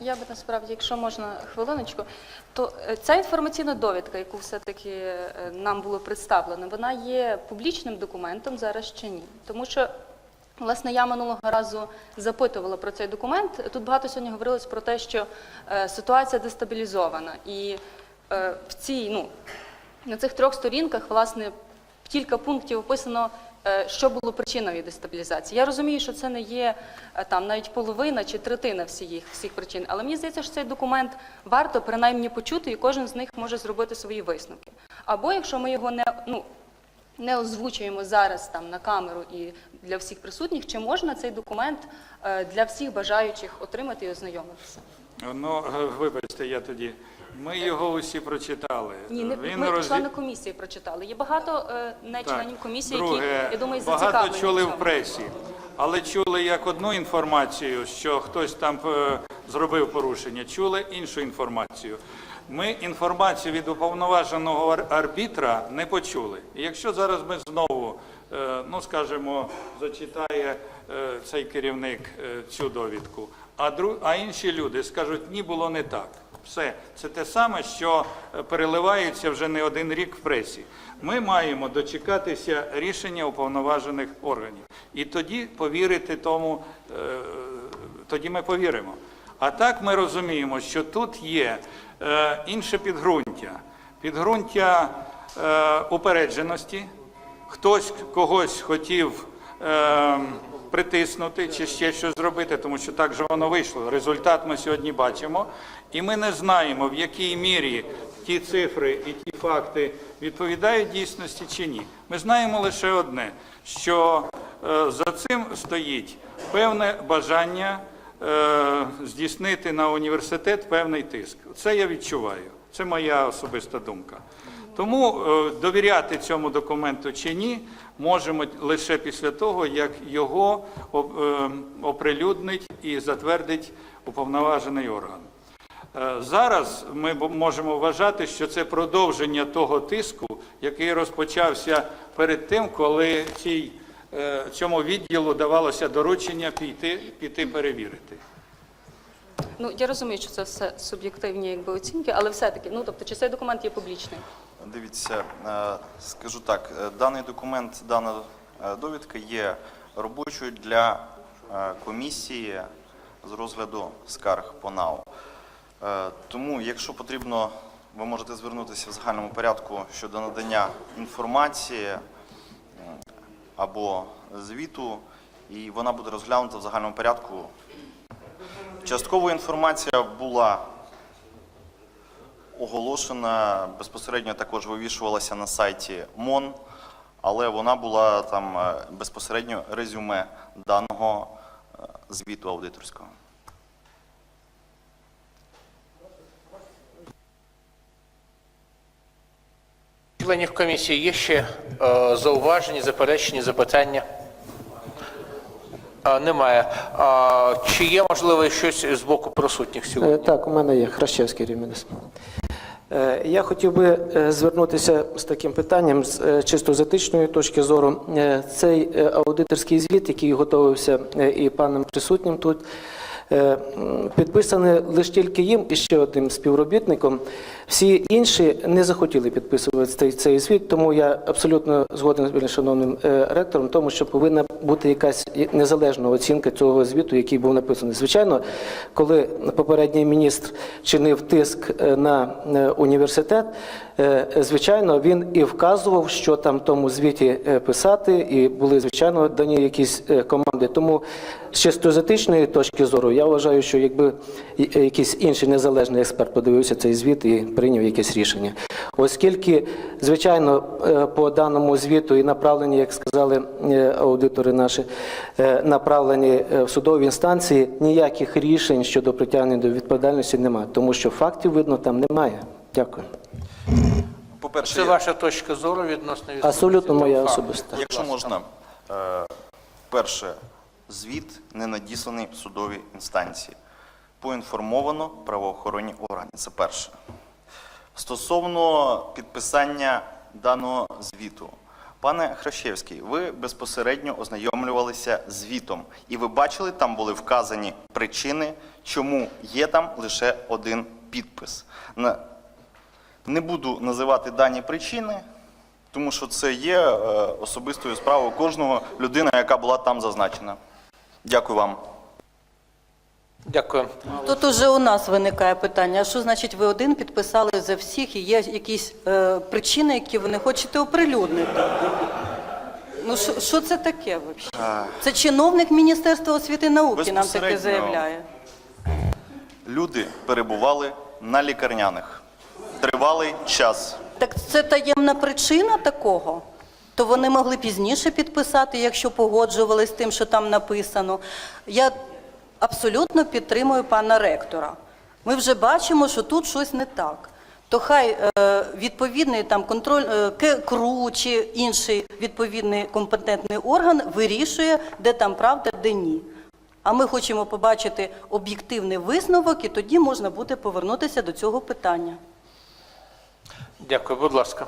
Я, би насправді, якщо можна хвилиночку, то е, ця інформаційна довідка, яку все-таки е, нам було представлено, вона є публічним документом зараз чи ні? Тому що, власне, я минулого разу запитувала про цей документ. Тут багато сьогодні говорилось про те, що е, ситуація дестабілізована. І в цій, ну, на цих трьох сторінках, власне, кілька пунктів описано, що було причиною дестабілізації. Я розумію, що це не є е, там навіть половина чи третина всіх, всіх причин, але мені здається, що цей документ варто принаймні почути, і кожен з них може зробити свої висновки. Або якщо ми його не, ну, не озвучуємо зараз там на камеру і для всіх присутніх, чи можна цей документ е, для всіх бажаючих отримати і ознайомитися? Ну, е, вибачте, я тоді. Ми його усі прочитали. Ні, не Він ми розі- члени комісії прочитали. Є багато е, не Так. членів комісії, Друге, які я думаю, зацікавлені. багато чули в в пресі, але чули як одну інформацію, що хтось там е, зробив порушення, чули іншу інформацію. Ми інформацію від уповноваженого арбітра не почули. І якщо зараз ми знову, е, ну скажімо, зачитає е, цей керівник е, цю довідку, а, а інші люди скажуть, ні, було не так. Все, це те саме, що переливається вже не один рік в пресі. Ми маємо дочекатися рішення уповноважених органів. І тоді повірити тому, тоді ми повіримо. А так ми розуміємо, що тут є е, інше підґрунтя. Підґрунтя е, упередженості. Хтось когось хотів е, притиснути чи ще щось зробити, тому що так же воно вийшло. Результат ми сьогодні бачимо, і ми не знаємо, в якій мірі ті цифри і ті факти відповідають дійсності чи ні. Ми знаємо лише одне, що е, за цим стоїть певне бажання здійснити на університет певний тиск. Це я відчуваю. Це моя особиста думка. Тому е, довіряти цьому документу чи ні, можемо лише після того, як його е, оприлюднить і затвердить уповноважений орган. Е, Зараз ми можемо вважати, що це продовження того тиску, який розпочався перед тим, коли цій, е, цьому відділу давалося доручення піти, піти перевірити. Ну я розумію, що це все суб'єктивні якби оцінки, але все-таки, ну тобто, чи цей документ є публічним? Дивіться, е, скажу так, е, даний документ, дана е, довідка є робочою для е, комісії з розгляду скарг по НАУ. Е, Тому, якщо потрібно, ви можете звернутися в загальному порядку щодо надання інформації або звіту, і вона буде розглянута в загальному порядку. Частково інформація була оголошена безпосередньо також вивішувалася на сайті МОН, але вона була там е, безпосередньо резюме даного е, звіту аудиторського. Членів комісії є ще е, зауваження, заперечення, запитання? А, немає. А, чи є можливо щось з боку присутніх Е, сьогодні? Так, у мене є Хращевський Рівненець. Е, Я хотів би е, звернутися з таким питанням з е, чисто з етичної точки зору. Е, Цей е, аудиторський звіт, який готувався е, і паном присутнім тут, е, м, підписаний лише тільки їм і ще одним співробітником. Всі інші не захотіли підписувати цей, звіт, тому я абсолютно згоден з шановним е, ректором, тому що повинна бути якась незалежна оцінка цього звіту, який був написаний. Звичайно, коли попередній міністр чинив тиск е, на е, університет, звичайно, він і вказував, що там в тому звіті писати, і були звичайно дані якісь команди. Тому з чисто етичної точки зору я вважаю, що якби якийсь інший незалежний експерт подивився цей звіт і прийняв якесь рішення. Оскільки, звичайно, е, по даному звіту і направлені, як сказали е, аудитори наші, е, направлені в судові інстанції, ніяких рішень щодо притягнення до відповідальності немає, тому що фактів видно там немає. Дякую. Це ваша точка зору відносно відсутності Абсолютно моя особиста. якщо можна, перше, звіт не надісланий в судові інстанції. Поінформовано правоохоронні органи. Це перше. Стосовно підписання даного звіту. Пане Хращевський, ви безпосередньо ознайомлювалися звітом, і ви бачили, там були вказані причини, чому є там лише один підпис. Не- буду називати дані причини, тому що це є е, особистою справою кожного людини, яка була там зазначена. Дякую вам. Дякую. Тут уже у нас виникає питання, що значить ви один підписали за всіх і є якісь е, причини, які ви не хочете оприлюднити? Ну що, це таке взагалі? Це чиновник Міністерства освіти і науки нам таке заявляє. Люди перебували на лікарняних тривалий час. Так це таємна причина такого? То вони могли пізніше підписати, якщо погоджувались з тим, що там написано. Я абсолютно підтримую пана ректора. Ми вже бачимо, що тут щось не так. То хай е, відповідний там контроль е, КРУ чи інший відповідний компетентний орган вирішує, де там правда, де ні. А ми хочемо побачити об'єктивний висновок, і тоді можна буде повернутися до цього питання. Дякую, будь ласка.